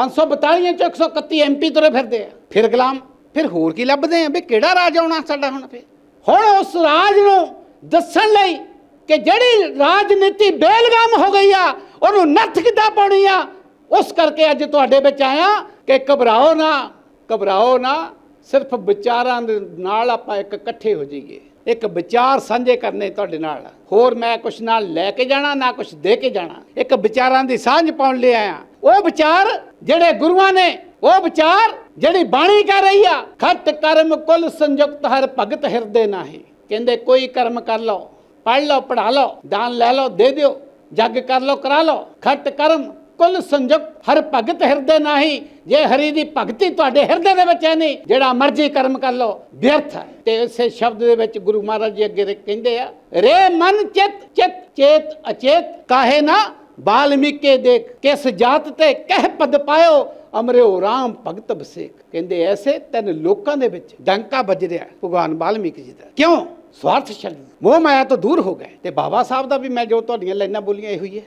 542 ਚੋਂ 131 ਐਮਪੀ ਤੁਰੇ ਫਿਰਦੇ ਆ। ਫਿਰ ਗੁਲਾਮ ਫਿਰ ਹੋਰ ਕੀ ਲੱਭਦੇ ਆ? ਵੀ ਕਿਹੜਾ ਰਾਜ ਆਉਣਾ ਸਾਡਾ ਹੁਣ ਫਿਰ? ਹੁਣ ਉਸ ਰਾਜ ਨੂੰ ਦੱਸਣ ਲਈ ਕਿ ਜਿਹੜੀ ਰਾਜਨੀਤੀ ਬੇਲਗਾਮ ਹੋ ਗਈ ਆ ਉਹਨੂੰ ਨੱਥ ਕਿੱਦਾਂ ਪਾਉਣੀ ਆ? ਉਸ ਕਰਕੇ ਅੱਜ ਤੁਹਾਡੇ ਵਿੱਚ ਆਇਆ ਕਿ ਘਬਰਾਓ ਨਾ ਘਬਰਾਓ ਨਾ ਸਿਰਫ ਵਿਚਾਰਾਂ ਦੇ ਨਾਲ ਆਪਾਂ ਇੱਕ ਇਕੱਠੇ ਹੋ ਜਾਈਏ। ਇੱਕ ਵਿਚਾਰ ਸਾਂਝੇ ਕਰਨੇ ਤੁਹਾਡੇ ਨਾਲ। ਹੋਰ ਮੈਂ ਕੁਛ ਨਾਲ ਲੈ ਕੇ ਜਾਣਾ, ਨਾ ਕੁਛ ਦੇ ਕੇ ਜਾਣਾ। ਇੱਕ ਵਿਚਾਰਾਂ ਦੀ ਸਾਂਝ ਪਾਉਣ ਲਈ ਆਇਆ। ਉਹ ਵਿਚਾਰ ਜਿਹੜੇ ਗੁਰੂਆਂ ਨੇ, ਉਹ ਵਿਚਾਰ ਜਿਹੜੀ ਬਾਣੀ ਕਰ ਰਹੀ ਆ, ਖੱਟ ਕਰਮ ਕੁਲ ਸੰਯੁਕਤ ਹਰ ਭਗਤ ਹਿਰਦੇ ਨਾਹੀ। ਕਹਿੰਦੇ, ਕੋਈ ਕਰਮ ਕਰ ਲਓ, ਪੜ੍ਹ ਲਓ, ਪੜ੍ਹਾ ਲਓ, ਦਾਨ ਲੈ ਲਓ, ਦੇ ਦਿਓ, ਜੱਗ ਕਰ ਲਓ, ਕਰਾ ਲਓ। ਖੱਟ ਕਰਮ ਕੁੱਲ ਸੰਯੁਕਤ ਹਰ ਭਗਤ ਹਿਰਦੇ ਨਾਹੀ। ਜੇ ਹਰੀ ਦੀ ਭਗਤੀ ਤੁਹਾਡੇ ਹਿਰਦੇ ਦੇ ਵਿੱਚ ਹੈ ਨਹੀਂ, ਜਿਹੜਾ ਮਰਜ਼ੀ ਕਰਮ ਕਰ ਲਓ, ਵਿਅਰਥ ਹੈ। ਤੇ ਇਸੇ ਸ਼ਬਦ ਦੇ ਵਿੱਚ ਗੁਰੂ ਮਹਾਰਾਜ ਜੀ ਅੱਗੇ ਕਹਿੰਦੇ ਆ, ਰੇ ਮਨ ਚਿਤ ਚਿਤ, ਚੇਤ, ਅਚੇਤ, ਕਾਹੇ ਨਾ, ਬਾਲਮੀਕੇ ਦੇਖ, ਕਿਸ ਜਾਤ ਤੇ ਕਹਿ ਪਦ ਪਾਇਓ, ਅਮਰਿਓ RAM ਭਗਤ ਬਸੇਕ ਕਹਿੰਦੇ ਐਸੇ ਤਿੰਨ ਲੋਕਾਂ ਦੇ ਵਿੱਚ ਡੰਕਾ ਵੱਜ ਰਿਹਾ ਭਗਵਾਨ ਬਾਲਮੀਕ ਜੀ ਦਾ। ਕਿਉਂ? ਸਵਾਰਥ ਛੱਡ ਮੋਹ ਮਾਇਆ ਤੋਂ ਦੂਰ ਹੋ ਗਏ। ਤੇ ਬਾਬਾ ਸਾਹਿਬ ਦਾ ਵੀ ਮੈਂ ਜੋ ਤੁਹਾਡੀਆਂ ਲਾਈਨਾਂ ਬੋਲੀਆਂ, ਇਹੋ ਹੀ ਹੈ।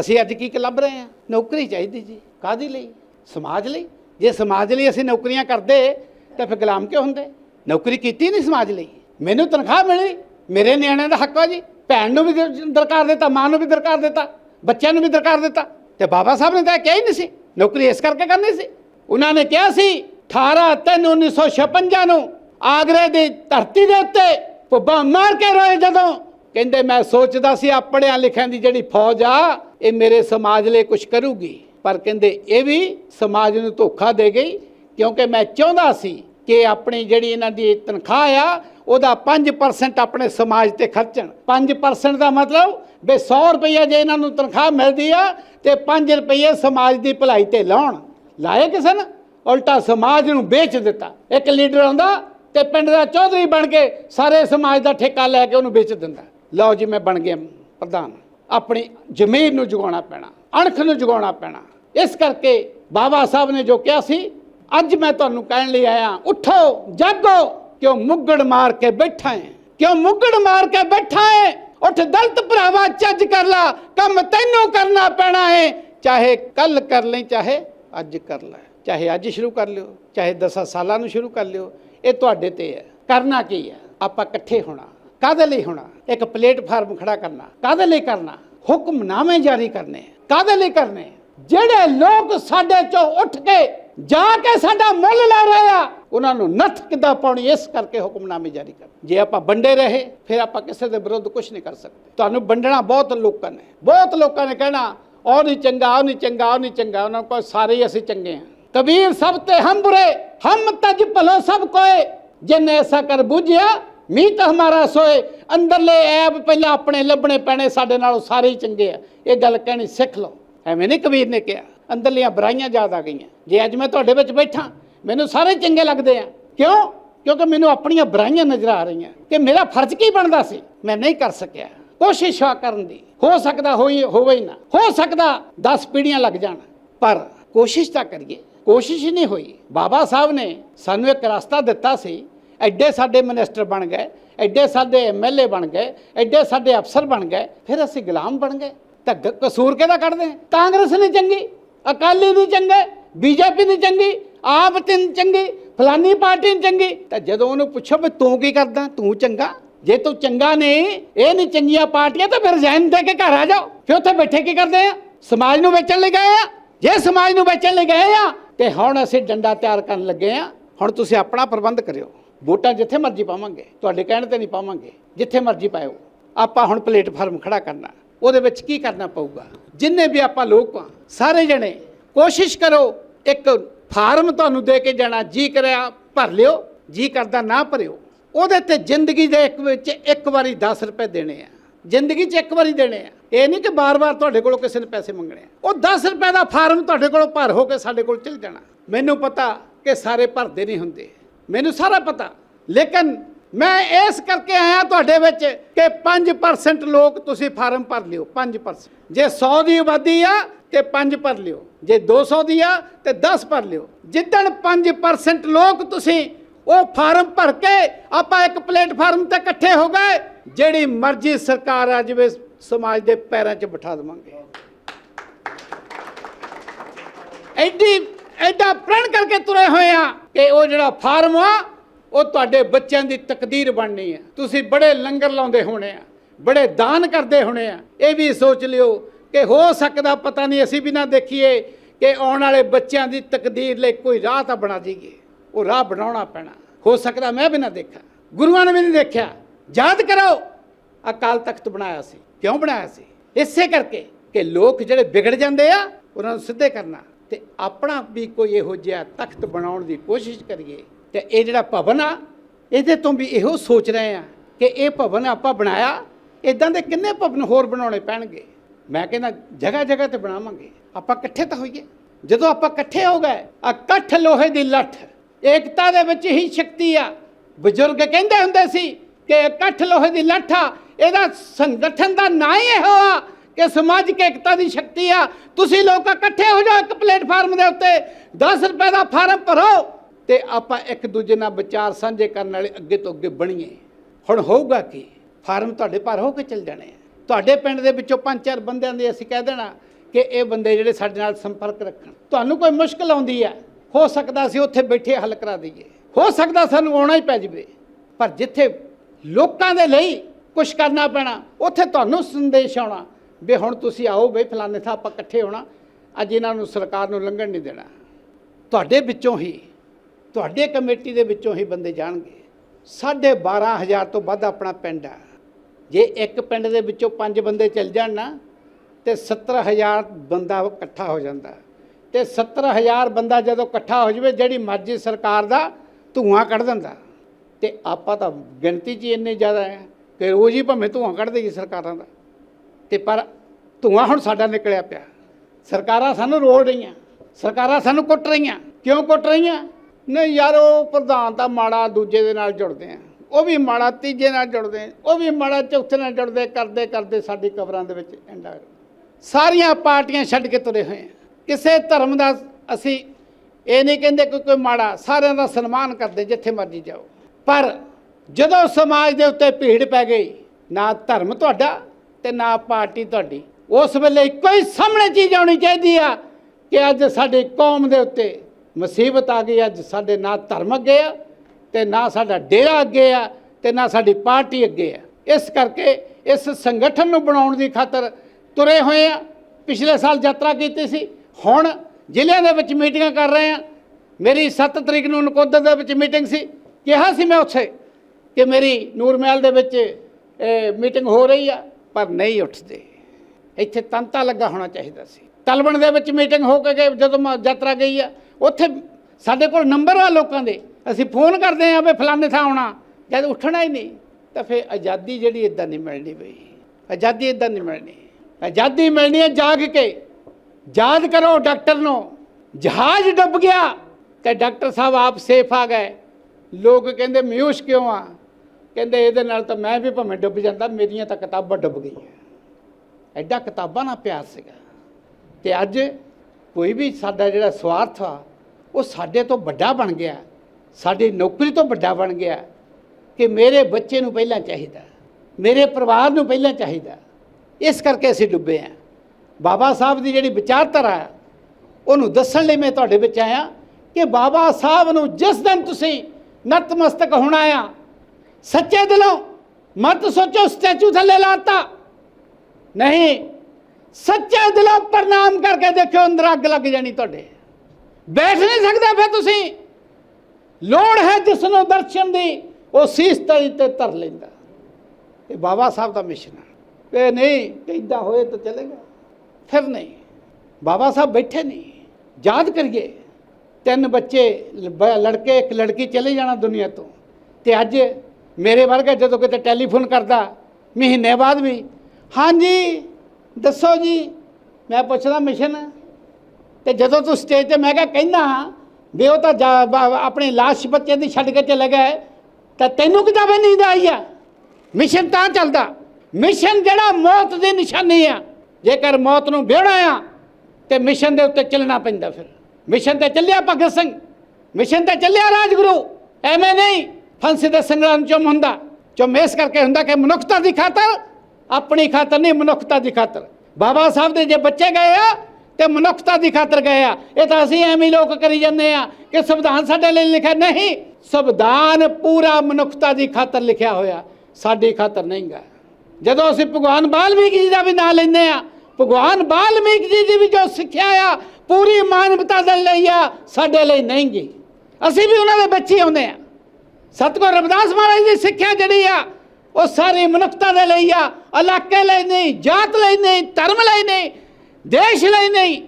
ਅਸੀਂ ਅੱਜ ਕੀ ਲੱਭ ਰਹੇ ਹਾਂ? ਨੌਕਰੀ ਚਾਹੀਦੀ ਜੀ। ਕਾਦੀ ਲਈ? ਸਮਾਜ ਲਈ? ਜੇ ਸਮਾਜ ਲਈ ਅਸੀਂ ਨੌਕਰੀਆਂ ਕਰਦੇ, ਤਾਂ ਫਿਰ ਗੁਲਾਮ ਕਿਉਂ ਹੁੰਦੇ? ਨੌਕਰੀ ਕੀਤੀ ਨਹੀਂ ਸਮਾਜ ਲਈ। ਮੈਨੂੰ ਤਨਖਾਹ ਮਿਲੀ। ਮੇਰੇ ਨਿਆਣਿਆਂ ਦਾ ਹੱਕ ਆ ਜੀ। ਭੈਣ ਨੂੰ ਵੀ ਦਰਕਾਰ ਦਿੱਤਾ, ਮਾਂ ਨੂੰ ਵੀ ਦਰਕਾਰ ਦਿੱਤਾ, ਬੱਚਿਆਂ ਨੂੰ ਵੀ ਦਰਕਾਰ ਦਿੱਤਾ। ਤੇ ਬਾਬਾ ਸਾਹਿਬ ਨੇ ਤਾਂ ਇਹ ਕਿਹਾ ਹੀ ਨਹੀਂ ਸੀ। ਨੌਕਰੀ ਇਸ ਕਰਕੇ ਕਰਨੀ ਸੀ। ਉਹਨਾਂ ਨੇ ਕਿਹਾ ਸੀ 18 3 1956 ਨੂੰ ਆਗਰੇ ਦੀ ਧਰਤੀ ਦੇ ਉੱਤੇ ਪੁੱਬਾ ਮਾਰ ਕੇ ਰੋਏ ਜਦੋਂ। ਕਹਿੰਦੇ, ਮੈਂ ਸੋਚਦਾ ਸੀ ਆਪਣਿਆਂ ਲਿਖਿਆਂ ਦੀ ਜਿਹੜੀ ਫੌਜ ਆ ਇਹ ਮੇਰੇ ਸਮਾਜ ਲਈ ਕੁਝ ਕਰੂਗੀ। ਪਰ ਕਹਿੰਦੇ ਇਹ ਵੀ ਸਮਾਜ ਨੂੰ ਧੋਖਾ ਦੇ ਗਈ, ਕਿਉਂਕਿ ਮੈਂ ਚਾਹੁੰਦਾ ਸੀ ਕਿ ਆਪਣੀ ਜਿਹੜੀ ਇਹਨਾਂ ਦੀ ਤਨਖਾਹ ਆ, ਉਹਦਾ 5% ਆਪਣੇ ਸਮਾਜ ਤੇ ਖਰਚਣ। 5% ਦਾ ਮਤਲਬ ਵੀ 100 ਰੁਪਏ ਜੇ ਇਹਨਾਂ ਨੂੰ ਤਨਖਾਹ ਮਿਲਦੀ ਆ, ਤੇ 5 ਰੁਪਏ ਸਮਾਜ ਦੀ ਭਲਾਈ ਤੇ ਲਾਉਣ। ਲਾਏ ਕਿਸੇ ਨੇ? ਉਲਟਾ ਸਮਾਜ ਨੂੰ ਵੇਚ ਦਿੱਤਾ। ਇੱਕ ਲੀਡਰ ਆਉਂਦਾ ਤੇ ਪਿੰਡ ਦਾ ਚੌਧਰੀ ਬਣ ਕੇ ਸਾਰੇ ਸਮਾਜ ਦਾ ਠੇਕਾ ਲੈ ਕੇ ਉਹਨੂੰ ਵੇਚ ਦਿੰਦਾ। ਲਓ ਜੀ, ਮੈਂ ਬਣ ਗਿਆ ਪ੍ਰਧਾਨ। ਆਪਣੀ ਜ਼ਮੀਰ ਨੂੰ ਜਗਾਉਣਾ ਪੈਣਾ, ਅਣਖ ਨੂੰ ਜਗਾਉਣਾ ਪੈਣਾ। ਇਸ ਕਰਕੇ ਬਾਬਾ ਸਾਹਿਬ ਨੇ ਜੋ ਕਿਹਾ ਸੀ, ਅੱਜ ਮੈਂ ਤੁਹਾਨੂੰ ਕਹਿਣ ਲਈ ਆਇਆ, ਉੱਠੋ, ਜਾਗੋ, ਕਿਉਂ ਮੁੱਗੜ ਮਾਰ ਕੇ ਬੈਠਾ ਹੈ ਕਿਉਂ ਮੁੱਗੜ ਮਾਰ ਕੇ ਬੈਠਾ ਹੈ ਉੱਠ ਦਲਤ ਭਰਾਵਾ, ਚੱਜ ਕਰ ਲਾ, ਕੰਮ ਤੈਨੂੰ ਕਰਨਾ ਪੈਣਾ ਹੈ ਚਾਹੇ ਕੱਲ ਕਰ ਲਈ, ਚਾਹੇ ਅੱਜ ਕਰ ਲੈ। ਚਾਹੇ ਅੱਜ ਸ਼ੁਰੂ ਕਰ ਲਿਓ, ਚਾਹੇ 10 ਸਾਲਾਂ ਨੂੰ ਸ਼ੁਰੂ ਕਰ ਲਿਓ। ਇਹ ਤੁਹਾਡੇ ਤੇ ਹੈ। ਕਰਨਾ ਕੀ ਹੈ? ਆਪਾਂ ਇਕੱਠੇ ਹੋਣਾ। ਕਾਦੇ ਲਈ ਹੋਣਾ? ਇੱਕ ਪਲੇਟਫਾਰਮ ਖੜਾ ਕਰਨਾ। ਕਾਦੇ ਲਈ ਕਰਨਾ? ਹੁਕਮਨਾਮੇ ਜਾਰੀ ਕਰਨੇ। ਕਾਦੇ ਲਈ ਕਰਨੇ? ਜਿਹੜੇ ਲੋਕ ਸਾਡੇ ਚੋਂ ਉੱਠ ਕੇ ਜਾ ਕੇ ਸਾਡਾ ਮੁੱਲ ਲੈ ਰਹੇ ਆ, ਉਹਨਾਂ ਨੂੰ ਨੱਥ ਕਿੱਦਾਂ ਪਾਉਣੀ, ਇਸ ਕਰਕੇ ਹੁਕਮਨਾਮੇ ਜਾਰੀ ਕਰ ਜੇ ਆਪਾਂ ਵੰਡੇ ਰਹੇ, ਫਿਰ ਆਪਾਂ ਕਿਸੇ ਦੇ ਵਿਰੁੱਧ ਕੁਝ ਨਹੀਂ ਕਰ ਸਕਦੇ। ਤੁਹਾਨੂੰ ਵੰਡਣਾ ਬਹੁਤ ਲੋਕਾਂ ਨੇ। ਬਹੁਤ ਲੋਕਾਂ ਨੇ ਕਹਿਣਾ ਉਹ ਨਹੀਂ ਚੰਗਾ ਉਹ ਨਹੀਂ ਚੰਗਾ ਉਹ ਨਹੀਂ ਚੰਗਾ। ਉਹਨਾਂ ਕੋਲ ਸਾਰੇ ਅਸੀਂ ਚੰਗੇ ਹਾਂ ਕਬੀਰ ਸਭ ਤੇ ਹਮ ਬੁਰੇ ਹਮ ਤਜ ਭਲੋ ਸਭ ਕੋਏ। ਜਿਨ ਐਸਾ ਕਰ ਬੁਝਿਆ ਮੀਂਹ ਤਾਂ ਹਮਾਰਾ ਸੋਏ, ਅੰਦਰਲੇ ਐਬ ਪਹਿਲਾਂ ਆਪਣੇ ਲੱਭਣੇ ਪੈਣੇ, ਸਾਡੇ ਨਾਲੋਂ ਸਾਰੇ ਹੀ ਚੰਗੇ ਆ। ਇਹ ਗੱਲ ਕਹਿਣੀ ਸਿੱਖ ਲਓ। ਐਵੇਂ ਨਹੀਂ ਕਬੀਰ ਨੇ ਕਿਹਾ, ਅੰਦਰਲੀਆਂ ਬੁਰਾਈਆਂ ਯਾਦ ਆ ਗਈਆਂ। ਜੇ ਅੱਜ ਮੈਂ ਤੁਹਾਡੇ ਵਿੱਚ ਬੈਠਾ, ਮੈਨੂੰ ਸਾਰੇ ਚੰਗੇ ਲੱਗਦੇ ਆ। ਕਿਉਂ? ਕਿਉਂਕਿ ਮੈਨੂੰ ਆਪਣੀਆਂ ਬੁਰਾਈਆਂ ਨਜ਼ਰ ਆ ਰਹੀਆਂ। ਕਿ ਮੇਰਾ ਫਰਜ਼ ਕੀ ਬਣਦਾ ਸੀ? ਮੈਂ ਨਹੀਂ ਕਰ ਸਕਿਆ। ਕੋਸ਼ਿਸ਼ ਆ ਕਰਨ ਦੀ। ਹੋ ਸਕਦਾ ਹੋਈ ਹੋਵੇ ਨਾ। ਹੋ ਸਕਦਾ 10 ਪੀੜ੍ਹੀਆਂ ਲੱਗ ਜਾਣ। ਪਰ ਕੋਸ਼ਿਸ਼ ਤਾਂ ਕਰੀਏ। ਕੋਸ਼ਿਸ਼ ਨਹੀਂ ਹੋਈ। ਬਾਬਾ ਸਾਹਿਬ ਨੇ ਸਾਨੂੰ ਇੱਕ ਰਸਤਾ ਦਿੱਤਾ ਸੀ। ਐਡੇ ਸਾਡੇ ਮਿਨਿਸਟਰ ਬਣ ਗਏ, ਐਡੇ ਸਾਡੇ ਐਮਐਲਏ ਬਣ ਗਏ, ਐਡੇ ਸਾਡੇ ਅਫਸਰ ਬਣ ਗਏ, ਫਿਰ ਅਸੀਂ ਗੁਲਾਮ ਬਣ ਗਏ। ਤਾਂ ਗ- ਕਸੂਰ ਕਿਹਦਾ ਕੱਢਦੇ? ਹਾਂ? ਕਾਂਗਰਸ ਨਹੀਂ ਚੰਗੀ, ਅਕਾਲੀ ਨਹੀਂ ਚੰਗੇ, ਬੀਜੇਪੀ ਨਹੀਂ ਚੰਗੀ, ਆਪ ਤਿੰਨ ਚੰਗੀ, ਫਲਾਨੀ ਪਾਰਟੀ ਨਹੀਂ ਚੰਗੀ। ਤਾਂ ਜਦੋਂ ਉਹਨੂੰ ਪੁੱਛੋ ਵੀ ਤੂੰ ਕੀ ਕਰਦਾ? ਤੂੰ ਚੰਗਾ? ਜੇ ਤੂੰ ਚੰਗਾ ਨਹੀਂ, ਇਹ ਨਹੀਂ ਚੰਗੀਆਂ ਪਾਰਟੀਆਂ, ਤਾਂ ਫਿਰ ਜੈਨ ਦੇ ਕੇ ਘਰ ਆ ਜਾਓ। ਫਿਰ ਉੱਥੇ ਬੈਠੇ ਕੀ ਕਰਦੇ ਆ? ਸਮਾਜ ਨੂੰ ਵੇਚਣ ਲਈ ਗਏ ਆ? ਜੇ ਸਮਾਜ ਨੂੰ ਵੇਚਣ ਲਈ ਗਏ ਆ, ਤੇ ਹੁਣ ਅਸੀਂ ਡੰਡਾ ਤਿਆਰ ਕਰਨ ਲੱਗੇ ਆ। ਹੁਣ ਤੁਸੀਂ ਆਪਣਾ ਪ੍ਰਬੰਧ ਕਰਿਓ। ਵੋਟਾਂ ਜਿੱਥੇ ਮਰਜ਼ੀ ਪਾਵਾਂਗੇ, ਤੁਹਾਡੇ ਕਹਿਣ ਤੇ ਨਹੀਂ ਪਾਵਾਂਗੇ, ਜਿੱਥੇ ਮਰਜ਼ੀ ਪਾਇਓ। ਆਪਾਂ ਹੁਣ ਪਲੇਟਫਾਰਮ ਖੜਾ ਕਰਨਾ, ਉਹਦੇ ਵਿੱਚ ਕੀ ਕਰਨਾ ਪਊਗਾ? ਜਿੰਨੇ ਵੀ ਆਪਾਂ ਲੋਕ ਆ, ਸਾਰੇ ਜਣੇ, ਕੋਸ਼ਿਸ਼ ਕਰੋ, ਇੱਕ ਫਾਰਮ ਤੁਹਾਨੂੰ ਦੇ ਕੇ ਜਾਣਾ, ਜੀ ਕਰਿਆ, ਭਰ ਲਿਓ, ਜੀ ਕਰਦਾ ਨਾ ਭਰਿਓ। ਉਹਦੇ ਤੇ ਜ਼ਿੰਦਗੀ ਦੇ ਇੱਕ ਵਿੱਚ ਇੱਕ ਵਾਰੀ 10 ਰੁਪਏ ਦੇਣੇ ਆ। ਜ਼ਿੰਦਗੀ 'ਚ ਇੱਕ ਵਾਰੀ ਦੇਣੇ ਆ। ਇਹ ਨਹੀਂ ਕਿ ਬਾਰ-ਬਾਰ ਤੁਹਾਡੇ ਕੋਲੋਂ ਕਿਸੇ ਨੇ ਪੈਸੇ ਮੰਗਣੇ ਆ। ਉਹ 10 ਰੁਪਏ ਦਾ ਫਾਰਮ ਤੁਹਾਡੇ ਕੋਲੋਂ ਭਰ ਹੋ ਕੇ ਸਾਡੇ ਕੋਲ ਚਲ ਜਾਣਾ। ਮੈਨੂੰ ਪਤਾ ਕਿ ਸਾਰੇ ਭਰਦੇ ਨਹੀਂ ਹੁੰਦੇ। ਮੈਨੂੰ ਸਾਰਾ ਪਤਾ। ਲੇਕਿਨ ਮੈਂ ਇਸ ਕਰਕੇ ਆਇਆ ਤੁਹਾਡੇ ਵਿੱਚ ਕਿ 5% ਲੋਕ ਤੁਸੀਂ ਫਾਰਮ ਭਰ ਲਿਓ 5% ਜੇ 100 ਦੀ ਆਬਾਦੀ ਆ, ਤੇ 5 ਭਰ ਲਿਓ। ਜੇ 200 ਦੀ ਆ, ਤੇ 10 ਭਰ ਲਿਓ। ਜਿੱਦਣ 5% ਲੋਕ ਤੁਸੀਂ ਉਹ ਫਾਰਮ ਭਰ ਕੇ ਆਪਾਂ ਇੱਕ ਪਲੇਟਫਾਰਮ ਤੇ ਇਕੱਠੇ ਹੋ ਗਏ, ਜਿਹੜੀ ਮਰਜ਼ੀ ਸਰਕਾਰ ਆ ਜਾਵੇ, ਸਮਾਜ ਦੇ ਪੈਰਾਂ 'ਚ ਬਿਠਾ ਦੇਵਾਂਗੇ। ਐਡੀ ਐਡਾ ਪ੍ਰਣ ਕਰਕੇ ਤੁਰੇ ਹੋਏ ਆ ਕਿ ਉਹ ਜਿਹੜਾ ਫਾਰਮ ਆ, ਉਹ ਤੁਹਾਡੇ ਬੱਚਿਆਂ ਦੀ ਤਕਦੀਰ ਬਣਨੀ ਆ। ਤੁਸੀਂ ਬੜੇ ਲੰਗਰ ਲਾਉਂਦੇ ਹੋਣੇ ਆ, ਬੜੇ ਦਾਨ ਕਰਦੇ ਹੋਣੇ ਆ। ਇਹ ਵੀ ਸੋਚ ਲਿਓ ਕਿ ਹੋ ਸਕਦਾ ਪਤਾ ਨਹੀਂ ਅਸੀਂ ਵੀ ਨਾ ਦੇਖੀਏ ਕਿ ਆਉਣ ਵਾਲੇ ਬੱਚਿਆਂ ਦੀ ਤਕਦੀਰ ਲਈ ਕੋਈ ਰਾਹ ਤਾਂ ਬਣਾ ਦਈਏ। ਉਹ ਰਾਹ ਬਣਾਉਣਾ ਪੈਣਾ। ਹੋ ਸਕਦਾ ਮੈਂ ਵੀ ਨਾ ਦੇਖਾਂ। ਗੁਰੂਆਂ ਨੇ ਵੀ ਨਹੀਂ ਦੇਖਿਆ। ਯਾਦ ਕਰੋ ਅਕਾਲ ਤਖਤ ਬਣਾਇਆ ਸੀ। ਕਿਉਂ ਬਣਾਇਆ ਸੀ? ਇਸੇ ਕਰਕੇ ਕਿ ਲੋਕ ਜਿਹੜੇ ਵਿਗੜ ਜਾਂਦੇ ਆ, ਉਹਨਾਂ ਨੂੰ ਸਿੱਧੇ ਕਰਨਾ। ਤੇ ਆਪਣਾ ਵੀ ਕੋਈ ਇਹੋ ਜਿਹਾ ਤਖਤ ਬਣਾਉਣ ਦੀ ਕੋਸ਼ਿਸ਼ ਕਰੀਏ, ਤੇ ਇਹ ਜਿਹੜਾ ਭਵਨ ਆ, ਇਹਦੇ ਤੋਂ ਵੀ ਇਹੋ ਸੋਚ ਰਹੇ ਆ ਕਿ ਇਹ ਭਵਨ ਆਪਾਂ ਬਣਾਇਆ ਇਦਾਂ ਦੇ ਕਿੰਨੇ ਭਵਨ ਹੋਰ ਬਣਾਉਣੇ ਪੈਣਗੇ? ਮੈਂ ਕਹਿੰਦਾ ਜਗ੍ਹਾ ਜਗ੍ਹਾ ਤੇ ਬਣਾਵਾਂਗੇ। ਆਪਾਂ ਇਕੱਠੇ ਤਾਂ ਹੋਈਏ। ਜਦੋਂ ਆਪਾਂ ਇਕੱਠੇ ਹੋ ਗਏ ਆ ਇਕੱਠ ਲੋਹੇ ਦੀ ਲੱਠ, ਏਕਤਾ ਦੇ ਵਿੱਚ ਹੀ ਸ਼ਕਤੀ ਆ। ਬਜ਼ੁਰਗ ਕਹਿੰਦੇ ਹੁੰਦੇ ਸੀ ਕਿ ਇਕੱਠ ਲੋਹੇ ਦੀ ਲੱਠ ਆ, ਇਹਦਾ ਸੰਗਠਨ ਦਾ ਨਾਂ ਹੀ ਇਹੋ ਆ। ਕਿ ਸਮਾਜਿਕ ਏਕਤਾ ਦੀ ਸ਼ਕਤੀ ਆ। ਤੁਸੀਂ ਲੋਕ ਇਕੱਠੇ ਹੋ ਜਾਓ ਇੱਕ ਪਲੇਟਫਾਰਮ ਦੇ ਉੱਤੇ। 10 ਰੁਪਏ ਦਾ ਫਾਰਮ ਭਰੋ ਤੇ ਆਪਾਂ ਇੱਕ ਦੂਜੇ ਨਾਲ ਵਿਚਾਰ ਸਾਂਝੇ ਕਰਨ ਵਾਲੇ ਅੱਗੇ ਤੋਂ ਅੱਗੇ ਬਣੀਏ। ਹੁਣ ਹੋਊਗਾ ਕੀ? ਫਾਰਮ ਤੁਹਾਡੇ ਭਰ ਹੋ ਕੇ ਚੱਲ ਜਾਣੇ ਆ। ਤੁਹਾਡੇ ਪਿੰਡ ਦੇ ਵਿੱਚੋਂ ਪੰਜ ਚਾਰ ਬੰਦਿਆਂ ਦੇ ਅਸੀਂ ਕਹਿ ਦੇਣਾ ਕਿ ਇਹ ਬੰਦੇ ਜਿਹੜੇ ਸਾਡੇ ਨਾਲ ਸੰਪਰਕ ਰੱਖਣ। ਤੁਹਾਨੂੰ ਕੋਈ ਮੁਸ਼ਕਲ ਆਉਂਦੀ ਹੈ ਹੋ ਸਕਦਾ ਅਸੀਂ ਉੱਥੇ ਬੈਠੇ ਹੱਲ ਕਰਾ ਦਈਏ। ਹੋ ਸਕਦਾ ਸਾਨੂੰ ਆਉਣਾ ਹੀ ਪੈ ਜਵੇ। ਪਰ ਜਿੱਥੇ ਲੋਕਾਂ ਦੇ ਲਈ ਕੁਝ ਕਰਨਾ ਪੈਣਾ, ਉੱਥੇ ਤੁਹਾਨੂੰ ਸੰਦੇਸ਼ ਆਉਣਾ। ਵੀ ਹੁਣ ਤੁਸੀਂ ਆਓ ਬਈ ਫਲਾਣੇ ਥਾਂ ਆਪਾਂ ਇਕੱਠੇ ਹੋਣਾ। ਅੱਜ ਇਹਨਾਂ ਨੂੰ ਸਰਕਾਰ ਨੂੰ ਲੰਘਣ ਨਹੀਂ ਦੇਣਾ। ਤੁਹਾਡੇ ਵਿੱਚੋਂ ਹੀ, ਤੁਹਾਡੇ ਕਮੇਟੀ ਦੇ ਵਿੱਚੋਂ ਹੀ ਬੰਦੇ ਜਾਣਗੇ। ਸਾਢੇ 12000 ਤੋਂ ਵੱਧ ਆਪਣਾ ਪਿੰਡ ਆ। ਜੇ ਇੱਕ ਪਿੰਡ ਦੇ ਵਿੱਚੋਂ ਪੰਜ ਬੰਦੇ ਚੱਲ ਜਾਣ ਨਾ, ਤੇ 70000 ਬੰਦਾ ਇਕੱਠਾ ਹੋ ਜਾਂਦਾ। ਤੇ 70000 ਬੰਦਾ ਜਦੋਂ ਇਕੱਠਾ ਹੋ ਜਾਵੇ, ਜਿਹੜੀ ਮਰਜ਼ੀ ਸਰਕਾਰ ਦਾ ਧੂਆਂ ਕੱਢ ਦਿੰਦਾ। ਤੇ ਆਪਾਂ ਤਾਂ ਗਿਣਤੀ 'ਚ ਹੀ ਇੰਨੇ ਜ਼ਿਆਦਾ ਹੈ ਕਿ ਰੋਜ਼ ਹੀ ਭਾਵੇਂ ਧੂਆਂ ਕੱਢ ਦੇਗੀ ਸਰਕਾਰਾਂ ਦਾ। ਤੇ ਪਰ ਧੂਆਂ ਹੁਣ ਸਾਡਾ ਨਿਕਲਿਆ ਪਿਆ। ਸਰਕਾਰਾਂ ਸਾਨੂੰ ਰੋਲ ਰਹੀਆਂ, ਸਰਕਾਰਾਂ ਸਾਨੂੰ ਕੁੱਟ ਰਹੀਆਂ। ਕਿਉਂ ਕੁੱਟ ਰਹੀਆਂ? ਨਹੀਂ ਯਾਰ, ਉਹ ਪ੍ਰਧਾਨ ਤਾਂ ਮਾੜਾ ਦੂਜੇ ਦੇ ਨਾਲ ਜੁੜਦੇ ਆ। ਉਹ ਵੀ ਮਾੜਾ ਤੀਜੇ ਨਾਲ ਜੁੜਦੇ ਆ। ਉਹ ਵੀ ਮਾੜਾ ਚੌਥੇ ਨਾਲ ਜੁੜਦੇ ਕਰਦੇ ਕਰਦੇ ਸਾਡੀ ਕਬਰਾਂ ਦੇ ਵਿੱਚ ਐਂਡਾ ਸਾਰੀਆਂ ਪਾਰਟੀਆਂ ਛੱਡ ਕੇ ਤੁਰੇ ਹੋਏ ਆ। ਕਿਸੇ ਧਰਮ ਦਾ ਅਸੀਂ ਇਹ ਨਹੀਂ ਕਹਿੰਦੇ ਕਿ ਕੋਈ ਮਾੜਾ, ਸਾਰਿਆਂ ਦਾ ਸਨਮਾਨ ਕਰਦੇ ਜਿੱਥੇ ਮਰਜ਼ੀ ਜਾਓ। ਪਰ ਜਦੋਂ ਸਮਾਜ ਦੇ ਉੱਤੇ ਭੀੜ ਪੈ ਗਈ, ਨਾ ਧਰਮ ਤੁਹਾਡਾ ਤੇ ਨਾ ਪਾਰਟੀ ਤੁਹਾਡੀ। ਉਸ ਵੇਲੇ ਇੱਕੋ ਹੀ ਸਾਹਮਣੇ ਚੀਜ਼ ਆਉਣੀ ਚਾਹੀਦੀ ਆ ਕਿ ਅੱਜ ਸਾਡੀ ਕੌਮ ਦੇ ਉੱਤੇ ਮੁਸੀਬਤ ਆ ਗਈ, ਅੱਜ ਸਾਡੇ ਨਾ ਧਰਮ ਅੱਗੇ ਆ ਤੇ ਨਾ ਸਾਡਾ ਡੇਰਾ ਅੱਗੇ ਆ ਤੇ ਨਾ ਸਾਡੀ ਪਾਰਟੀ ਅੱਗੇ ਆ। ਇਸ ਕਰਕੇ ਇਸ ਸੰਗਠਨ ਨੂੰ ਬਣਾਉਣ ਦੀ ਖਾਤਰ ਤੁਰੇ ਹੋਏ ਆ। ਪਿਛਲੇ ਸਾਲ ਯਾਤਰਾ ਕੀਤੀ ਸੀ। ਹੁਣ ਜ਼ਿਲ੍ਹਿਆਂ ਦੇ ਵਿੱਚ ਮੀਟਿੰਗਾਂ ਕਰ ਰਹੇ ਆ। ਮੇਰੀ 7 ਤਰੀਕ ਨੂੰ ਨਕੋਦਰ ਦੇ ਵਿੱਚ ਮੀਟਿੰਗ ਸੀ। ਕਿਹਾ ਸੀ ਮੈਂ ਉੱਥੇ ਕਿ ਮੇਰੀ ਨੂਰਮਹਿਲ ਦੇ ਵਿੱਚ ਮੀਟਿੰਗ ਹੋ ਰਹੀ ਆ। ਪਰ ਨਹੀਂ ਉੱਠਦੇ। ਇੱਥੇ ਤੰਤਾ ਲੱਗਾ ਹੋਣਾ ਚਾਹੀਦਾ ਸੀ। ਤਲਵਣ ਦੇ ਵਿੱਚ ਮੀਟਿੰਗ ਹੋ ਕੇ ਗਏ, ਜਦੋਂ ਮੈਂ ਯਾਤਰਾ ਗਈ ਆ, ਉੱਥੇ ਸਾਡੇ ਕੋਲ ਨੰਬਰ ਆ ਲੋਕਾਂ ਦੇ। ਅਸੀਂ ਫੋਨ ਕਰਦੇ ਆ ਵੀ ਫਲਾਣੇ ਥਾਂ ਆਉਣਾ। ਜਦ ਉੱਠਣਾ ਹੀ ਨਹੀਂ, ਤਾਂ ਫਿਰ ਆਜ਼ਾਦੀ ਜਿਹੜੀ ਇਦਾਂ ਨਹੀਂ ਮਿਲਣੀ ਬਈ। ਆਜ਼ਾਦੀ ਇਦਾਂ ਨਹੀਂ ਮਿਲਣੀ। ਆਜ਼ਾਦੀ ਮਿਲਣੀ ਹੈ ਜਾਗ ਕੇ। ਯਾਦ ਕਰੋ ਡਾਕਟਰ ਨੂੰ। ਜਹਾਜ਼ ਡੁੱਬ ਗਿਆ, ਤੇ ਡਾਕਟਰ ਸਾਹਿਬ ਆਪ ਸੇਫ ਆ ਗਏ। ਲੋਕ ਕਹਿੰਦੇ, ਮਿਊਸ਼ ਕਿਉਂ ਆ? ਕਹਿੰਦੇ ਇਹਦੇ ਨਾਲ ਤਾਂ ਮੈਂ ਵੀ ਭਾਵੇਂ ਡੁੱਬ ਜਾਂਦਾ, ਮੇਰੀਆਂ ਤਾਂ ਕਿਤਾਬਾਂ ਡੁੱਬ ਗਈਆਂ। ਐਡਾ ਕਿਤਾਬਾਂ ਨਾਲ ਪਿਆਰ ਸੀਗਾ। ਤੇ ਅੱਜ ਕੋਈ ਵੀ ਸਾਡਾ ਜਿਹੜਾ ਸਵਾਰਥ ਆ, ਉਹ ਸਾਡੇ ਤੋਂ ਵੱਡਾ ਬਣ ਗਿਆ। ਸਾਡੀ ਨੌਕਰੀ ਤੋਂ ਵੱਡਾ ਬਣ ਗਿਆ ਕਿ ਮੇਰੇ ਬੱਚੇ ਨੂੰ ਪਹਿਲਾਂ ਚਾਹੀਦਾ, ਮੇਰੇ ਪਰਿਵਾਰ ਨੂੰ ਪਹਿਲਾਂ ਚਾਹੀਦਾ। ਇਸ ਕਰਕੇ ਅਸੀਂ ਡੁੱਬੇ ਆ। ਬਾਬਾ ਸਾਹਿਬ ਦੀ ਜਿਹੜੀ ਵਿਚਾਰਧਾਰਾ ਉਹਨੂੰ ਦੱਸਣ ਲਈ ਮੈਂ ਤੁਹਾਡੇ ਵਿੱਚ ਆਇਆ ਕਿ ਬਾਬਾ ਸਾਹਿਬ ਨੂੰ ਜਿਸ ਦਿਨ ਤੁਸੀਂ ਨਤਮਸਤਕ ਹੋਣਾ ਆ ਸੱਚੇ ਦਿਲੋਂ ਮਤ ਸੋਚੋ ਸਟੈਚੂ ਥੱਲੇ ਲਾਤਾ ਨਹੀਂ ਸੱਚੇ ਦਿਲੋਂ ਪ੍ਰਣਾਮ ਕਰਕੇ ਦੇਖਿਓ ਅੰਦਰ ਅੱਗ ਲੱਗ ਜਾਣੀ ਤੁਹਾਡੇ ਬੈਠ ਨਹੀਂ ਸਕਦੇ ਫਿਰ ਤੁਸੀਂ ਲੋੜ ਹੈ ਜਿਸ ਨੂੰ ਦਰਸ਼ਨ ਦੀ ਉਹ ਸੀਸ ਤਲੀ ਤੇ ਧਰ ਲੈਂਦਾ ਇਹ ਬਾਬਾ ਸਾਹਿਬ ਦਾ ਮਿਸ਼ਨ ਹੈ ਇਹ ਨਹੀਂ ਕਿ ਹੋਏ ਤਾਂ ਚਲੇਗਾ ਫਿਰ ਨਹੀਂ ਬਾਬਾ ਸਾਹਿਬ ਬੈਠੇ ਨਹੀਂ ਯਾਦ ਕਰੀਏ ਤਿੰਨ ਬੱਚੇ ਲੜਕੇ ਇੱਕ ਲੜਕੀ ਚਲੇ ਜਾਣਾ ਦੁਨੀਆ ਤੋਂ ਤੇ ਅੱਜ ਮੇਰੇ ਵਰਗਾ ਜਦੋਂ ਕਿਤੇ ਟੈਲੀਫੋਨ ਕਰਦਾ, ਮਹੀਨੇ ਬਾਅਦ ਵੀ, ਹਾਂਜੀ, ਦੱਸੋ ਜੀ। ਮੈਂ ਪੁੱਛਦਾ, ਮਿਸ਼ਨ। ਤੇ ਜਦੋਂ ਤੂੰ ਸਟੇਜ ਤੇ ਮੈਂ ਕਿਹਾ, ਕਹਿੰਦਾ ਹਾਂ, ਵੀ ਉਹ ਤਾਂ ਜਾ- ਆਪਣੀ ਲਾਸ਼ ਬੱਚੇ ਦੀ ਛੱਡ ਕੇ ਚਲੇ ਗਏ, ਤਾਂ ਤੈਨੂੰ ਕਿਤਾਬੇ ਨੀਂਦ ਆਈ ਆ? ਮਿਸ਼ਨ ਤਾਂ ਚੱਲਦਾ। ਮਿਸ਼ਨ ਜਿਹੜਾ ਮੌਤ ਦੀ ਨਿਸ਼ਾਨੀ ਆ, ਜੇਕਰ ਮੌਤ ਨੂੰ ਵਿਹਣਾ ਆ, ਤੇ ਮਿਸ਼ਨ ਦੇ ਉੱਤੇ ਚੱਲਣਾ ਪੈਂਦਾ ਫਿਰ। ਮਿਸ਼ਨ ਤੇ ਚੱਲਿਆ ਭਗਤ ਸਿੰਘ, ਮਿਸ਼ਨ ਤੇ ਚੱਲਿਆ ਰਾਜਗੁਰੂ, ਐਵੇਂ ਨਹੀਂ। ਫਾਂਸੀ ਦੇ ਸੰਗਰਾਮ ਚੋਂ ਹੁੰਦਾ ਚੁੰਮ ਇਸ ਕਰਕੇ ਹੁੰਦਾ ਕਿ ਮਨੁੱਖਤਾ ਦੀ ਖਾਤਰ, ਆਪਣੀ ਖਾਤਰ ਨਹੀਂ, ਮਨੁੱਖਤਾ ਦੀ ਖਾਤਰ। ਬਾਬਾ ਸਾਹਿਬ ਦੇ ਜੇ ਬੱਚੇ ਗਏ ਆ, ਤੇ ਮਨੁੱਖਤਾ ਦੀ ਖਾਤਰ ਗਏ ਆ। ਇਹ ਤਾਂ ਅਸੀਂ ਐਵੇਂ ਲੋਕ ਕਰੀ ਜਾਂਦੇ ਆ ਕਿ ਸੰਵਿਧਾਨ ਸਾਡੇ ਲਈ ਲਿਖਿਆ ਨਹੀਂ, ਸੰਵਿਧਾਨ ਪੂਰਾ ਮਨੁੱਖਤਾ ਦੀ ਖਾਤਰ ਲਿਖਿਆ ਹੋਇਆ, ਸਾਡੀ ਖਾਤਰ ਨਹੀਂ ਗਾ ਜਦੋਂ ਅਸੀਂ ਭਗਵਾਨ ਬਾਲਮੀਕ ਜੀ ਦਾ ਵੀ ਨਾਂ ਲੈਂਦੇ ਆ, ਭਗਵਾਨ ਬਾਲਮੀਕ ਜੀ ਦੀ ਵੀ ਜੋ ਸਿੱਖਿਆ ਆ, ਪੂਰੀ ਮਾਨਵਤਾ ਦੇ ਲਈ ਆ, ਸਾਡੇ ਲਈ ਨਹੀਂ ਗਈ ਅਸੀਂ ਵੀ ਉਹਨਾਂ ਦੇ ਬੱਚੇ ਆਉਂਦੇ ਆ। ਸਤਿਗੁਰ ਰਵਿਦਾਸ ਮਹਾਰਾਜ ਦੀ ਸਿੱਖਿਆ ਜਿਹੜੀ ਆ, ਉਹ ਸਾਰੀ ਮਨੁੱਖਤਾ ਦੇ ਲਈ ਆ, ਇਲਾਕੇ ਲਈ ਨਹੀਂ, ਜਾਤ ਲਈ ਨਹੀਂ, ਧਰਮ ਲਈ ਨਹੀਂ, ਦੇਸ਼ ਲਈ ਨਹੀਂ।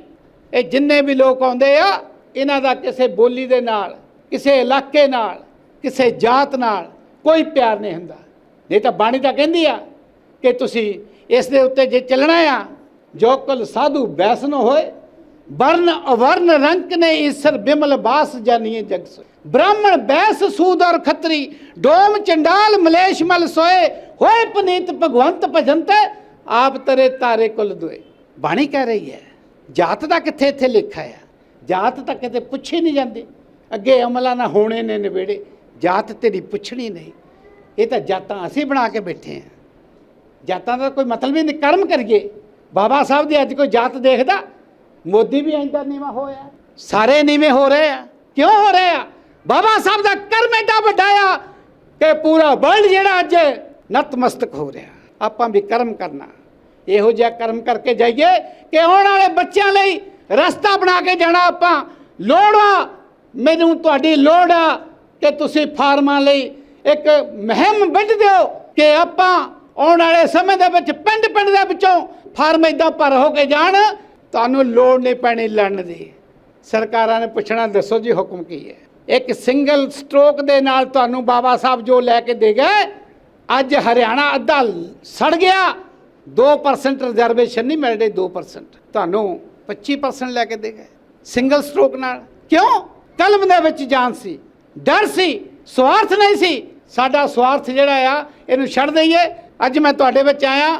ਇਹ ਜਿੰਨੇ ਵੀ ਲੋਕ ਆਉਂਦੇ ਆ, ਇਹਨਾਂ ਦਾ ਕਿਸੇ ਬੋਲੀ ਦੇ ਨਾਲ, ਕਿਸੇ ਇਲਾਕੇ ਨਾਲ, ਕਿਸੇ ਜਾਤ ਨਾਲ ਕੋਈ ਪਿਆਰ ਨਹੀਂ ਹੁੰਦਾ। ਨਹੀਂ ਤਾਂ ਬਾਣੀ ਤਾਂ ਕਹਿੰਦੀ ਆ ਕਿ ਤੁਸੀਂ ਇਸ ਦੇ ਉੱਤੇ ਜੇ ਚੱਲਣਾ ਆ, ਜੋ ਕੁਲ ਸਾਧੂ ਬੈਸਨ ਹੋਏ ਵਰਨ ਅਵਰਨ ਰੰਕ ਨੇ, ਈਸਰ ਬਿਮਲ ਬਾਸ ਜਾਨੀਏ ਜਗ ਸੋਏ। ਬ੍ਰਾਹਮਣ ਬੈਸ ਸੂਦ ਔਰ ਖੱਤਰੀ, ਡੋਮ ਚੰਡਾਲ ਮਲੇਸ਼ ਮਲ ਸੋਏ, ਹੋਏ ਪਨੀਤ ਭਗਵੰਤ ਭਜੰਤ, ਆਪ ਤਰੇ ਤਾਰੇ ਕੁਲ ਦੁਏ। ਬਾਣੀ ਕਹਿ ਰਹੀ ਹੈ, ਜਾਤ ਦਾ ਕਿੱਥੇ ਇੱਥੇ ਲਿਖਾ ਆ ਜਾਤ ਤਾਂ ਕਿਤੇ ਪੁੱਛੀ ਨਹੀਂ ਜਾਂਦੀ। ਅੱਗੇ ਅਮਲਾ ਨਾ ਹੋਣੇ ਨੇ ਨਿਬੇੜੇ, ਜਾਤ ਤੇਰੀ ਪੁੱਛਣੀ ਨਹੀਂ। ਇਹ ਤਾਂ ਜਾਤਾਂ ਅਸੀਂ ਬਣਾ ਕੇ ਬੈਠੇ ਆ ਜਾਤਾਂ ਦਾ ਕੋਈ ਮਤਲਬ ਹੀ ਨਹੀਂ, ਕਰਮ ਕਰੀਏ। ਬਾਬਾ ਸਾਹਿਬ ਦੀ ਅੱਜ ਕੋਈ ਜਾਤ ਦੇਖਦਾ, ਮੋਦੀ ਵੀ ਇੰਦਾ ਨੀਵਾ ਹੋਇਆ। ਸਾਰੇ ਨੀਵੇਂ ਹੋ ਰਹੇ ਆ। ਕਿਉਂ ਹੋ ਰਹੇ ਆ? ਬਾਬਾ ਸਾਹਿਬ ਦਾ ਕਰਮ ਐਡਾ ਵੱਡਾ ਆ ਕਿ ਪੂਰਾ ਵਰਲਡ ਜਿਹੜਾ ਅੱਜ ਨਤਮਸਤਕ ਹੋ ਰਿਹਾ। ਆਪਾਂ ਵੀ ਕਰਮ ਕਰਨਾ। ਇਹੋ ਜਿਹਾ ਕਰਮ ਕਰਕੇ ਜਾਈਏ ਕਿ ਆਉਣ ਵਾਲੇ ਬੱਚਿਆਂ ਲਈ ਰਸਤਾ ਬਣਾ ਕੇ ਜਾਣਾ ਆਪਾਂ। ਲੋੜ ਆ। ਮੈਨੂੰ ਤੁਹਾਡੀ ਲੋੜ ਆ ਕਿ ਤੁਸੀਂ ਫਾਰਮਾਂ ਲਈ ਇੱਕ ਮਹਿੰਮ ਵੱਢ ਦਿਓ ਕਿ ਆਪਾਂ ਆਉਣ ਵਾਲੇ ਸਮੇਂ ਦੇ ਵਿੱਚ ਪਿੰਡ ਪਿੰਡ ਦੇ ਵਿੱਚੋਂ ਫਾਰਮ ਇਦਾਂ ਭਰ ਹੋ ਕੇ ਜਾਣ। ਤੁਹਾਨੂੰ ਲੋੜ ਨਹੀਂ ਪੈਣੀ ਲੜਨ ਦੀ। ਸਰਕਾਰਾਂ ਨੇ ਪੁੱਛਣਾ, ਦੱਸੋ ਜੀ ਹੁਕਮ ਕੀ ਹੈ? ਇੱਕ ਸਿੰਗਲ ਸਟ੍ਰੋਕ ਦੇ ਨਾਲ ਤੁਹਾਨੂੰ ਬਾਬਾ ਸਾਹਿਬ ਜੋ ਲੈ ਕੇ ਦੇ ਗਏ, ਅੱਜ ਹਰਿਆਣਾ ਅੱਧਾ ਸੜ ਗਿਆ 2% ਰਿਜ਼ਰਵੇਸ਼ਨ ਨਹੀਂ ਮਿਲ ਰਹੀ 2% ਤੁਹਾਨੂੰ 25% ਲੈ ਕੇ ਦੇ ਗਏ ਸਿੰਗਲ ਸਟ੍ਰੋਕ ਨਾਲ। ਕਿਉਂ? ਕਲਮ ਦੇ ਵਿੱਚ ਜਾਨ ਸੀ, ਡਰ ਸੀ, ਸਵਾਰਥ ਨਹੀਂ ਸੀ। ਸਾਡਾ ਸਵਾਰਥ ਜਿਹੜਾ ਆ, ਇਹਨੂੰ ਛੱਡ ਦਈਏ। ਅੱਜ ਮੈਂ ਤੁਹਾਡੇ ਵਿੱਚ ਆਇਆ,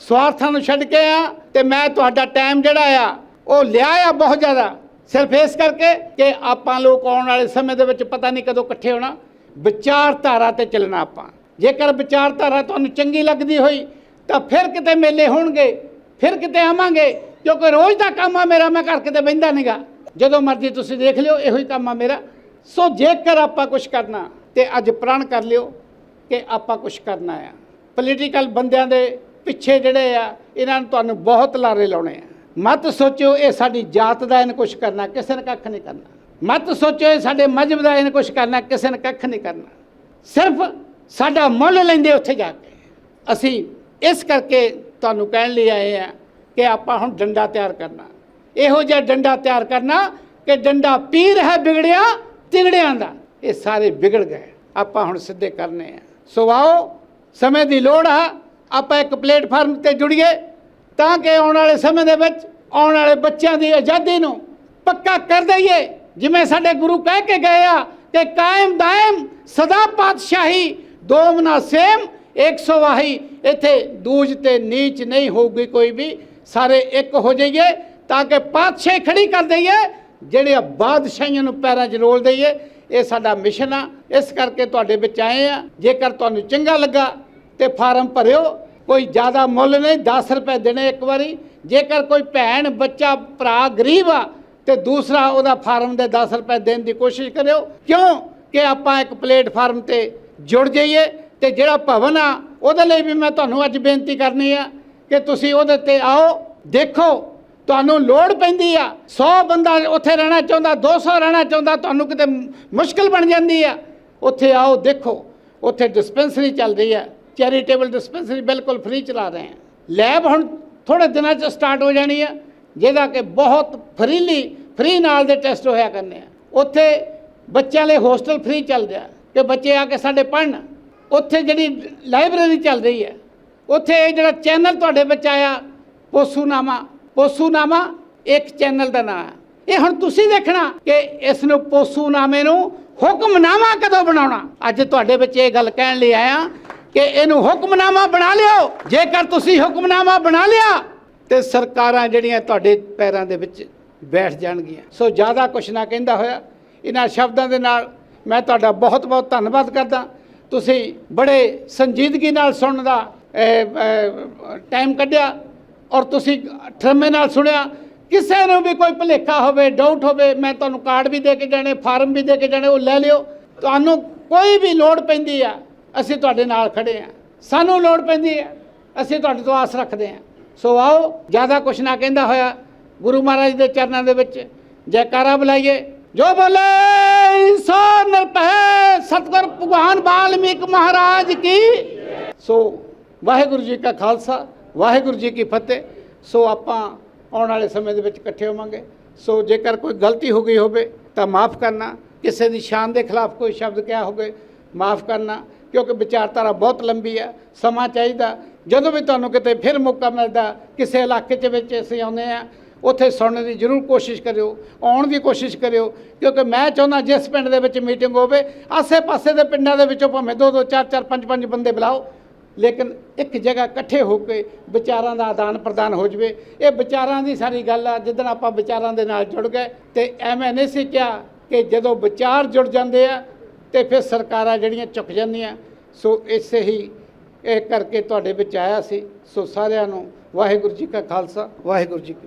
ਸਵਾਰਥਾਂ ਨੂੰ ਛੱਡ ਕੇ ਆ ਤੇ ਮੈਂ ਤੁਹਾਡਾ ਟਾਈਮ ਜਿਹੜਾ ਆ, ਉਹ ਲਿਆ ਆ ਬਹੁਤ ਜ਼ਿਆਦਾ। ਸਿਰਫ ਇਸ ਕਰਕੇ ਕਿ ਆਪਾਂ ਲੋਕ ਆਉਣ ਵਾਲੇ ਸਮੇਂ ਦੇ ਵਿੱਚ ਪਤਾ ਨਹੀਂ ਕਦੋਂ ਇਕੱਠੇ ਹੋਣਾ। ਵਿਚਾਰਧਾਰਾ ਤੇ ਚੱਲਣਾ ਆਪਾਂ। ਜੇਕਰ ਵਿਚਾਰਧਾਰਾ ਤੁਹਾਨੂੰ ਚੰਗੀ ਲੱਗਦੀ ਹੋਈ, ਤਾਂ ਫਿਰ ਕਿਤੇ ਮੇਲੇ ਹੋਣਗੇ, ਫਿਰ ਕਿਤੇ ਆਵਾਂਗੇ, ਕਿਉਂਕਿ ਰੋਜ਼ ਦਾ ਕੰਮ ਆ ਮੇਰਾ, ਮੈਂ ਘਰ ਕਿਤੇ ਬਹਿੰਦਾ ਨਹੀਂਗਾ ਜਦੋਂ ਮਰਜ਼ੀ ਤੁਸੀਂ ਦੇਖ ਲਿਓ, ਇਹੋ ਹੀ ਕੰਮ ਆ ਮੇਰਾ। ਸੋ ਜੇਕਰ ਆਪਾਂ ਕੁਝ ਕਰਨਾ, ਤੇ ਅੱਜ ਪ੍ਰਣ ਕਰ ਲਿਓ ਕਿ ਆਪਾਂ ਕੁਝ ਕਰਨਾ ਆ। ਪੋਲੀਟੀਕਲ ਬੰਦਿਆਂ ਦੇ ਪਿੱਛੇ ਜਿਹੜੇ ਆ, ਇਹਨਾਂ ਨੂੰ ਤੁਹਾਨੂੰ ਬਹੁਤ ਲਾਰੇ ਲਾਉਣੇ ਆ। ਮਤ ਸੋਚਿਓ ਇਹ ਸਾਡੀ ਜਾਤ ਦਾ ਇਹਨ ਕੁਝ ਕਰਨਾ, ਕਿਸੇ ਨੇ ਕੱਖ ਨਹੀਂ ਕਰਨਾ। ਮਤ ਸੋਚਿਓ ਇਹ ਸਾਡੇ ਮਜਹਬ ਦਾ ਇਹਨ ਕੁਝ ਕਰਨਾ, ਕਿਸੇ ਨੇ ਕੱਖ ਨਹੀਂ ਕਰਨਾ। ਸਿਰਫ ਸਾਡਾ ਮੁੱਲ ਲੈਂਦੇ ਉੱਥੇ ਜਾ ਕੇ। ਅਸੀਂ ਇਸ ਕਰਕੇ ਤੁਹਾਨੂੰ ਕਹਿਣ ਲਈ ਆਏ ਆ ਕਿ ਆਪਾਂ ਹੁਣ ਡੰਡਾ ਤਿਆਰ ਕਰਨਾ। ਇਹੋ ਜਿਹਾ ਡੰਡਾ ਤਿਆਰ ਕਰਨਾ ਕਿ ਡੰਡਾ ਪੀਰ ਹੈ ਵਿਗੜਿਆ ਤਿਗੜਿਆਂ ਦਾ। ਇਹ ਸਾਰੇ ਵਿਗੜ ਗਏ। ਆਪਾਂ ਹੁਣ ਸਿੱਧੇ ਕਰਨੇ ਆ। ਸੋ ਆਓ, ਸਮੇਂ ਦੀ ਲੋੜ ਆ। ਆਪਾਂ ਇੱਕ ਪਲੇਟਫਾਰਮ ਤੇ ਜੁੜੀਏ। ਤਾਂ ਕਿ ਆਉਣ ਵਾਲੇ ਸਮੇਂ ਦੇ ਵਿੱਚ ਆਉਣ ਵਾਲੇ ਬੱਚਿਆਂ ਦੀ ਆਜ਼ਾਦੀ ਨੂੰ ਪੱਕਾ ਕਰ ਦਈਏ। ਜਿਵੇਂ ਸਾਡੇ ਗੁਰੂ ਕਹਿ ਕੇ ਗਏ ਆ ਕਿ ਕਾਇਮ ਦਾਇਮ ਸਦਾ ਪਾਤਸ਼ਾਹੀ ਦੋਮਨਾ ਸੇਮ 100 ਵਾਹੀ। ਇੱਥੇ ਦੂਜ ਤੇ ਨੀਚ ਨਹੀਂ ਹੋਊਗੀ ਕੋਈ ਵੀ। ਸਾਰੇ ਇੱਕ ਹੋ ਜਾਈਏ ਤਾਂ ਕਿ ਪਾਤਸ਼ਾਹੀ ਖੜੀ ਕਰ ਦਈਏ। ਜਿਹੜੇ ਬਾਦਸ਼ਾਹੀਆਂ ਨੂੰ ਪੈਰਾਂ 'ਚ ਰੋਲ ਦਈਏ, ਇਹ ਸਾਡਾ ਮਿਸ਼ਨ ਆ। ਇਸ ਕਰਕੇ ਤੁਹਾਡੇ ਵਿੱਚ ਆਏ ਆ। ਜੇਕਰ ਤੁਹਾਨੂੰ ਚੰਗਾ ਲੱਗਾ ਤੇ ਫਾਰਮ ਭਰਿਓ। ਕੋਈ ਜ਼ਿਆਦਾ ਮੁੱਲ ਨਹੀਂ 10 ਰੁਪਏ ਦੇਣੇ ਇੱਕ ਵਾਰੀ। ਜੇਕਰ ਕੋਈ ਭੈਣ, ਬੱਚਾ, ਭਰਾ ਗਰੀਬ ਆ, ਤੇ ਦੂਸਰਾ ਉਹਦਾ ਫਾਰਮ ਦੇ 10 ਰੁਪਏ ਦੇਣ ਦੀ ਕੋਸ਼ਿਸ਼ ਕਰਿਓ। ਕਿਉਂ? ਕਿ ਆਪਾਂ ਇੱਕ ਪਲੇਟਫਾਰਮ ਤੇ ਜੁੜ ਜਾਈਏ, ਤੇ ਜਿਹੜਾ ਭਵਨ ਆ, ਉਹਦੇ ਲਈ ਵੀ ਮੈਂ ਤੁਹਾਨੂੰ ਅੱਜ ਬੇਨਤੀ ਕਰਨੀ ਆ ਕਿ ਤੁਸੀਂ ਉਹਦੇ ਤੇ ਆਓ, ਦੇਖੋ, ਤੁਹਾਨੂੰ ਲੋੜ ਪੈਂਦੀ ਆ। 100 ਬੰਦਾ ਉੱਥੇ ਰਹਿਣਾ ਚਾਹੁੰਦਾ 200 ਰਹਿਣਾ ਚਾਹੁੰਦਾ, ਤੁਹਾਨੂੰ ਕਿਤੇ ਮੁਸ਼ਕਲ ਬਣ ਜਾਂਦੀ ਆ। ਉੱਥੇ ਆਓ, ਦੇਖੋ, ਉੱਥੇ ਡਿਸਪੈਂਸਰੀ ਚੱਲ ਰਹੀ ਆ। ਚੈਰੀਟੇਬਲ ਡਿਸਪੈਂਸਰੀ ਬਿਲਕੁਲ ਫ੍ਰੀ ਚਲਾ ਰਹੇ ਹਾਂ। ਲੈਬ ਹੁਣ ਥੋੜੇ ਦਿਨਾਂ 'ਚ ਸਟਾਰਟ ਹੋ ਜਾਣੀ ਹੈ ਜਿਹਦਾ ਕਿ ਬਹੁਤ ਫ੍ਰੀਲੀ, ਫ੍ਰੀ ਨਾਲ ਦੇ ਟੈਸਟ ਹੋਇਆ ਕਰਨੇ ਆ। ਉੱਥੇ ਬੱਚਿਆਂ ਲਈ ਹੋਸਟਲ ਫ੍ਰੀ ਚੱਲ ਰਿਹਾ, ਕਿ ਬੱਚੇ ਆ ਕੇ ਸਾਡੇ ਪੜ੍ਹਨ। ਉੱਥੇ ਜਿਹੜੀ ਲਾਇਬ੍ਰੇਰੀ ਚੱਲ ਰਹੀ ਹੈ, ਉੱਥੇ ਇਹ ਜਿਹੜਾ ਚੈਨਲ ਤੁਹਾਡੇ ਵਿੱਚ ਆਇਆ, ਪੋਸੂਨਾਮਾ ਪੋਸੂਨਾਮਾ ਇੱਕ ਚੈਨਲ ਦਾ ਨਾਮ ਹੈ। ਇਹ ਹੁਣ ਤੁਸੀਂ ਦੇਖਣਾ ਕਿ ਇਸ ਨੂੰ ਪੋਸੂਨਾਮੇ ਨੂੰ ਹੁਕਮਨਾਮਾ ਕਦੋਂ ਬਣਾਉਣਾ। ਅੱਜ ਤੁਹਾਡੇ ਵਿੱਚ ਇਹ ਗੱਲ ਕਹਿਣ ਲਈ ਆਇਆ ਕਿ ਇਹਨੂੰ ਹੁਕਮਨਾਮਾ ਬਣਾ ਲਿਓ। ਜੇਕਰ ਤੁਸੀਂ ਹੁਕਮਨਾਮਾ ਬਣਾ ਲਿਆ, ਤੇ ਸਰਕਾਰਾਂ ਜਿਹੜੀਆਂ ਤੁਹਾਡੇ ਪੈਰਾਂ ਦੇ ਵਿੱਚ ਬੈਠ ਜਾਣਗੀਆਂ। ਸੋ ਜ਼ਿਆਦਾ ਕੁਛ ਨਾ ਕਹਿੰਦਾ ਹੋਇਆ। ਇਹਨਾਂ ਸ਼ਬਦਾਂ ਦੇ ਨਾਲ ਮੈਂ ਤੁਹਾਡਾ ਬਹੁਤ ਬਹੁਤ ਧੰਨਵਾਦ ਕਰਦਾ। ਤੁਸੀਂ ਬੜੇ ਸੰਜੀਦਗੀ ਨਾਲ ਸੁਣਨ ਦਾ ਟਾਈਮ ਕੱਢਿਆ ਔਰ ਤੁਸੀਂ ਠਰਮੇ ਨਾਲ ਸੁਣਿਆ। ਕਿਸੇ ਨੂੰ ਵੀ ਕੋਈ ਭੁਲੇਖਾ ਹੋਵੇ ਡਾਊਟ ਹੋਵੇ, ਮੈਂ ਤੁਹਾਨੂੰ ਕਾਰਡ ਵੀ ਦੇ ਕੇ ਜਾਣੇ ਫਾਰਮ ਵੀ ਦੇ ਕੇ ਜਾਣੇ, ਉਹ ਲੈ ਲਿਓ। ਤੁਹਾਨੂੰ ਕੋਈ ਵੀ ਲੋੜ ਪੈਂਦੀ ਆ ਅਸੀਂ ਤੁਹਾਡੇ ਨਾਲ ਖੜੇ ਆ ਸਾਨੂੰ ਲੋੜ ਪੈਂਦੀ ਹੈ। ਅਸੀਂ ਤੁਹਾਡੇ ਤੋਂ ਆਸ ਰੱਖਦੇ ਆ ਸੋ ਆਓ, ਜ਼ਿਆਦਾ ਕੁਛ ਨਾ ਕਹਿੰਦਾ ਹੋਇਆ, ਗੁਰੂ ਮਹਾਰਾਜ ਦੇ ਚਰਨਾਂ ਦੇ ਵਿੱਚ ਜੈਕਾਰਾ ਬੁਲਾਈਏ। ਜੋ ਬੋਲੇ ਸੋ ਨਿਰਭੈ, ਸਤਿਗੁਰ ਭਗਵਾਨ ਵਾਲਮੀਕ ਮਹਾਰਾਜ ਕੀ? ਸੋ ਵਾਹਿਗੁਰੂ ਜੀ ਕਾ ਖਾਲਸਾ, ਵਾਹਿਗੁਰੂ ਜੀ ਕੀ ਫਤਿਹ। ਸੋ ਆਪਾਂ ਆਉਣ ਵਾਲੇ ਸਮੇਂ ਦੇ ਵਿੱਚ ਇਕੱਠੇ ਹੋਵਾਂਗੇ। ਸੋ ਜੇਕਰ ਕੋਈ ਗਲਤੀ ਹੋ ਗਈ ਹੋਵੇ, ਤਾਂ ਮਾਫ ਕਰਨਾ। ਕਿਸੇ ਦੀ ਸ਼ਾਨ ਦੇ ਖਿਲਾਫ ਕੋਈ ਸ਼ਬਦ ਕਿਹਾ ਹੋਵੇ, ਮਾਫ ਕਰਨਾ। ਕਿਉਂਕਿ ਵਿਚਾਰਧਾਰਾ ਬਹੁਤ ਲੰਬੀ ਹੈ, ਸਮਾਂ ਚਾਹੀਦਾ। ਜਦੋਂ ਵੀ ਤੁਹਾਨੂੰ ਕਿਤੇ ਫਿਰ ਮੌਕਾ ਮਿਲਦਾ, ਕਿਸੇ ਇਲਾਕੇ 'ਚ ਵਿੱਚ ਅਸੀਂ ਆਉਂਦੇ ਆ ਉੱਥੇ ਸੁਣਨ ਦੀ ਜ਼ਰੂਰ ਕੋਸ਼ਿਸ਼ ਕਰਿਓ, ਆਉਣ ਦੀ ਕੋਸ਼ਿਸ਼ ਕਰਿਓ, ਕਿਉਂਕਿ ਮੈਂ ਚਾਹੁੰਦਾ ਜਿਸ ਪਿੰਡ ਦੇ ਵਿੱਚ ਮੀਟਿੰਗ ਹੋਵੇ, ਆਸੇ-ਪਾਸੇ ਦੇ ਪਿੰਡਾਂ ਦੇ ਵਿੱਚੋਂ ਭਾਵੇਂ ਦੋ ਦੋ ਚਾਰ ਚਾਰ ਪੰਜ ਪੰਜ ਬੰਦੇ ਬੁਲਾਓ, ਲੇਕਿਨ ਇੱਕ ਜਗ੍ਹਾ ਇਕੱਠੇ ਹੋ ਕੇ ਵਿਚਾਰਾਂ ਦਾ ਆਦਾਨ ਪ੍ਰਦਾਨ ਹੋ ਜਵੇ। ਇਹ ਵਿਚਾਰਾਂ ਦੀ ਸਾਰੀ ਗੱਲ ਆ, ਜਿੱਦਣ ਆਪਾਂ ਵਿਚਾਰਾਂ ਦੇ ਨਾਲ ਜੁੜ ਗਏ, ਤੇ ਐਵੇਂ ਨਹੀਂ ਸੀ ਕਿਹਾ ਕਿ ਜਦੋਂ ਵਿਚਾਰ ਜੁੜ ਜਾਂਦੇ ਆ ਤੇ ਫਿਰ ਸਰਕਾਰਾਂ ਜਿਹੜੀਆਂ ਚੁੱਕ ਜਾਂਦੀਆਂ, ਸੋ ਇਸੇ ਹੀ ਇਹ ਕਰਕੇ ਤੁਹਾਡੇ ਵਿੱਚ ਆਇਆ ਸੀ। ਸੋ ਸਾਰਿਆਂ ਨੂੰ ਵਾਹਿਗੁਰੂ ਜੀ ਕਾ ਖਾਲਸਾ, ਵਾਹਿਗੁਰੂ ਜੀ ਕੀ